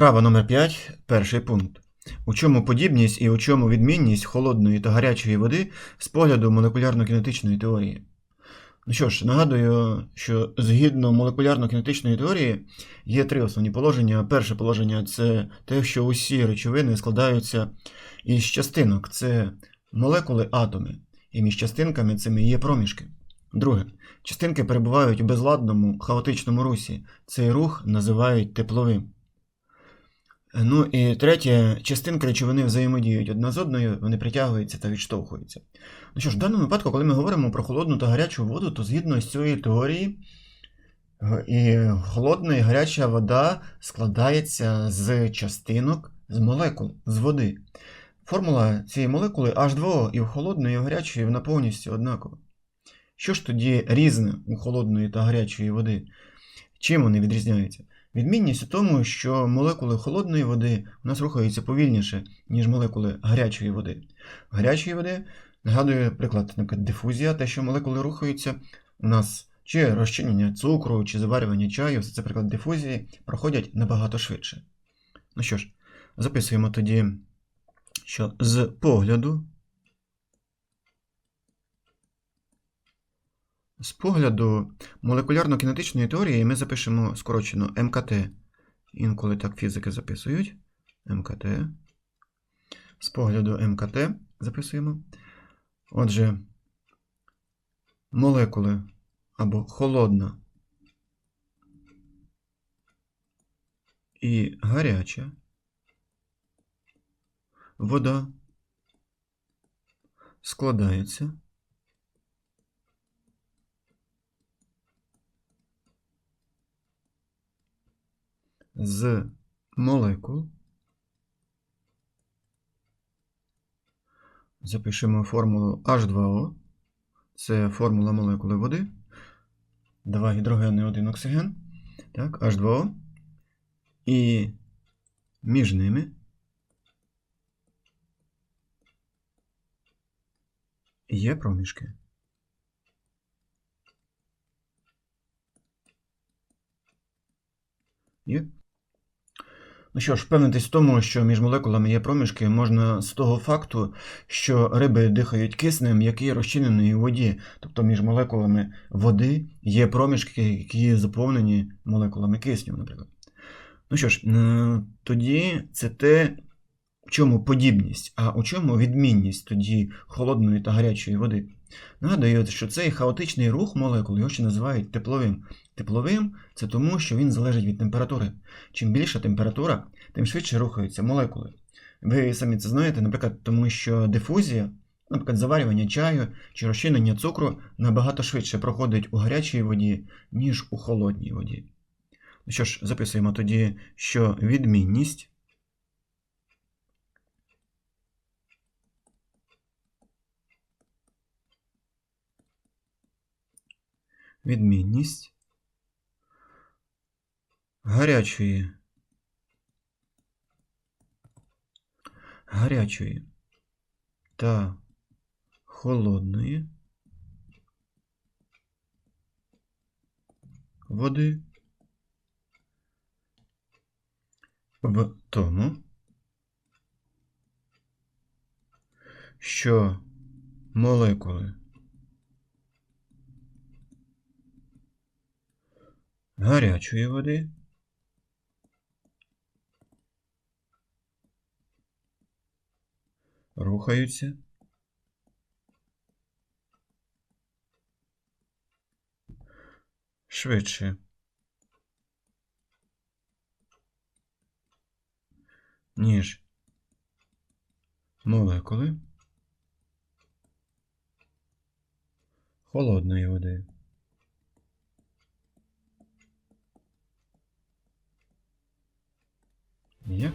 Вправа номер 5, перший пункт. У чому подібність і у чому відмінність холодної та гарячої води з погляду молекулярно-кінетичної теорії? Ну що ж, нагадую, що згідно молекулярно-кінетичної теорії є три основні положення. Перше положення це те, що усі речовини складаються із частинок, це молекули атоми, і між частинками цими є проміжки. Друге, частинки перебувають у безладному хаотичному русі. Цей рух називають тепловим. Ну і третє, частинки речовини взаємодіють одна з одною, вони притягуються та відштовхуються. Ну що ж, в даному випадку, коли ми говоримо про холодну та гарячу воду, то згідно з цієї теорії, е, і холодна і гаряча вода складається з частинок, з молекул, з води. Формула цієї молекули H2O і в холодної, і в гарячої вона повністю однакова. Що ж тоді різне у холодної та гарячої води? Чим вони відрізняються? Відмінність у тому, що молекули холодної води у нас рухаються повільніше, ніж молекули гарячої води. Гарячої води, нагадую, приклад, наприклад, дифузія, те, що молекули рухаються, у нас чи розчинення цукру, чи заварювання чаю, все це приклад дифузії, проходять набагато швидше. Ну що ж, записуємо тоді, що з погляду. З погляду молекулярно-кінетичної теорії ми запишемо скорочено МКТ. Інколи так фізики записують. МКТ. З погляду МКТ записуємо. Отже, молекули або холодна і гаряча вода складаються з молекул. Запишемо формулу H2O. Це формула молекули води. Два гідрогени, один оксиген. Так, H2O. І між ними є проміжки. Є? Ну що ж, впевнитись в тому, що між молекулами є проміжки, можна з того факту, що риби дихають киснем, який розчинений у воді. Тобто між молекулами води є проміжки, які заповнені молекулами кисню, наприклад. Ну що ж, е, тоді це те, в чому подібність, а у чому відмінність тоді холодної та гарячої води. Нагадую, що цей хаотичний рух молекул його ще називають тепловим. Тепловим це тому, що він залежить від температури. Чим більша температура, тим швидше рухаються молекули. Ви самі це знаєте, наприклад, тому що дифузія, наприклад, заварювання чаю чи розчинення цукру набагато швидше проходить у гарячій воді, ніж у холодній воді. Ну що ж, записуємо тоді, що відмінність. Відмінність гарячої. Гарячої та холодної води в тому, що молекули гарячої води. Рухаються. Швидше, ніж молекули холодної води. Ні.